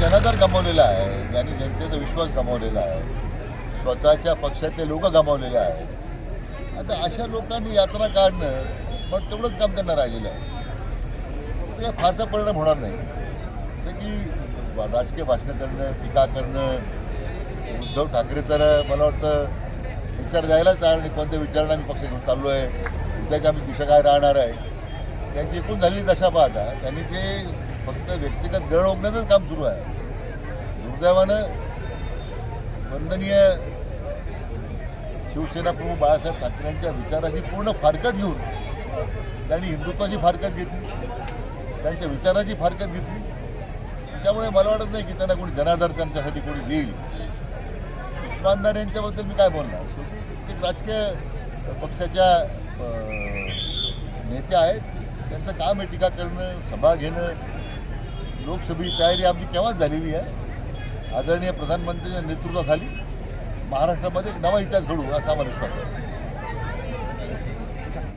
जनाधार गमावलेला आहे ज्यांनी जनतेचा विश्वास गमावलेला आहे स्वतःच्या पक्षातले लोक गमावलेले आहेत आता अशा लोकांनी यात्रा काढणं पण तेवढंच काम त्यांना राहिलेलं आहे. त्याचा काही फारसा परिणाम होणार नाही. जसं की राजकीय भाषणं करणं टीका करणं उद्धव ठाकरे तर मला वाटतं विचार द्यायलाच तयार नाही. कोणत्या विचारांना आम्ही पक्ष घेऊन चाललो आहे उद्याची आम्ही दिशा काय राहणार आहे त्यांची एकूण झालेली दशा पाहता त्यांनी जे फक्त व्यक्तिगत गळ ओकण्याचंच काम सुरू आहे. दुर्दैवानं वंदनीय शिवसेना प्रमुख बाळासाहेब ठाकरे यांच्या विचाराची पूर्ण फारकत घेऊन त्यांनी हिंदुत्वाची फारकत घेतली. त्यांच्या विचाराची फारकत घेतली. त्यामुळे मला वाटत नाही की त्यांना कोणी जनाधार त्यांच्यासाठी कोणी देईल. उस्मानदार यांच्याबद्दल मी काय बोलणार? शेवटी राजकीय पक्षाच्या नेत्या नेते आहेत. त्यांचं काम आहे टीका करणं सभा घेणं. लोकसभेची तयारी आमची केव्हाच झालेली आहे? आदरणीय प्रधानमंत्र्यांच्या नेतृत्वाखाली महाराष्ट्रामध्ये एक नवा इतिहास घडू असा आम्हाला विश्वास आहे.